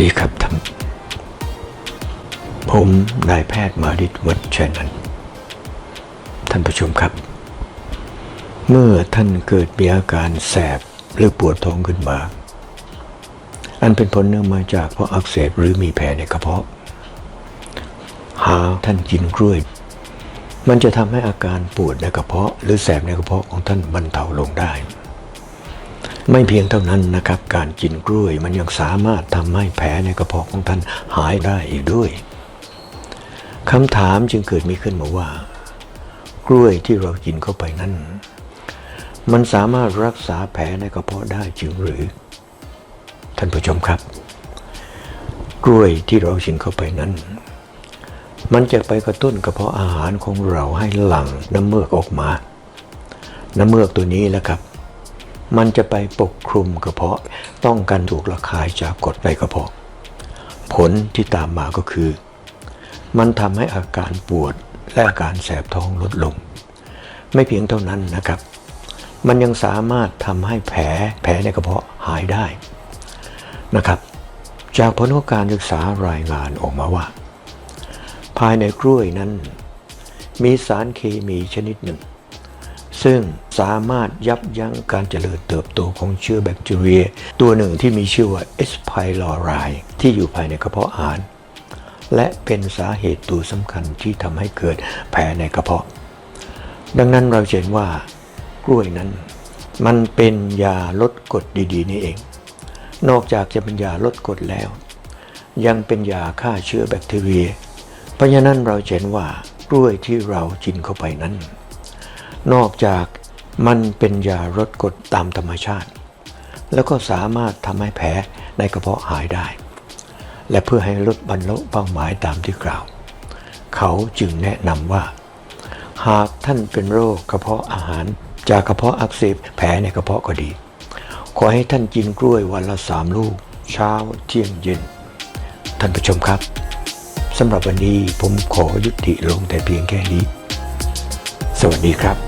ดีครับท่าน ผมนายแพทย์มาดิตวัชชัยนันท์ท่านผู้ชมครับ เมื่อท่านเกิดมีอาการแสบหรือปวดท้องขึ้นมา อันเป็นผลเนื่องมาจากเพราะอักเสบหรือมีแผลในกระเพาะ หาท่านกินกล้วย มันจะทำให้อาการปวดในกระเพาะ หรือแสบในกระเพาะของท่านบรรเทาลงได้ ไม่เพียงเท่านั้นนะครับ การกินกล้วยมันยังสามารถทำให้แผลในกระเพาะของท่านหายได้อีกด้วยคำถามจึงเกิดมีขึ้นมาว่า กล้วยที่เรากินเข้าไปนั้น มันสามารถรักษาแผลในกระเพาะได้จริงหรือ ท่านผู้ชมครับ กล้วยที่เรากินเข้าไปนั้น มันจะไปกระตุ้นกระเพาะอาหารของเราให้หลั่งน้ำเมือกออกมา น้ำเมือกตัวนี้แหละครับ มันจะไปปกคลุมกระเพาะ ป้องกันถูกระคายจากกรดในกระเพาะ ผลที่ตามมาก็คือ มันทำให้อาการปวดและอาการแสบท้องลดลง ไม่เพียงเท่านั้นนะครับ มันยังสามารถทำให้แผลแผลในกระเพาะหายได้นะครับ จากผลของการศึกษารายงานออกมาว่า ภายในกล้วยนั้น มีสารเคมีชนิดหนึ่ง ซึ่งสามารถยับยั้งการเจริญเติบโตของเชื้อแบคทีเรีย ตัวหนึ่งที่มีชื่อว่า S. pylori ที่อยู่ภายในกระเพาะอาหาร และเป็นสาเหตุตัวสำคัญที่ทำให้เกิดแผลในกระเพาะ ดังนั้นเราเห็นว่ากล้วยนั้น มันเป็นยาลดกรดดีๆ นี่เอง นอกจากจะเป็นยาลดกรดแล้ว ยังเป็นยาฆ่าเชื้อแบคทีเรีย เพราะฉะนั้นเราเห็นว่ากล้วยที่เรากินเข้าไปนั้น นอกจากมันเป็นยาลดกรดตามธรรมชาติ แล้วก็สามารถทำให้แผลในกระเพาะหายได้ และเพื่อให้ลดบรรลุเป้าหมายตามที่กล่าว เขาจึงแนะนำว่า หากท่านเป็นโรคกระเพาะอาหารจากกระเพาะอักเสบแผลในกระเพาะก็ดี ขอให้ท่านกินกล้วยวันละสามลูก เช้าเที่ยงเย็น ท่านผู้ชมครับสำหรับวันนี้ผมขอยุติลงแต่เพียงแค่นี้ สวัสดีครับ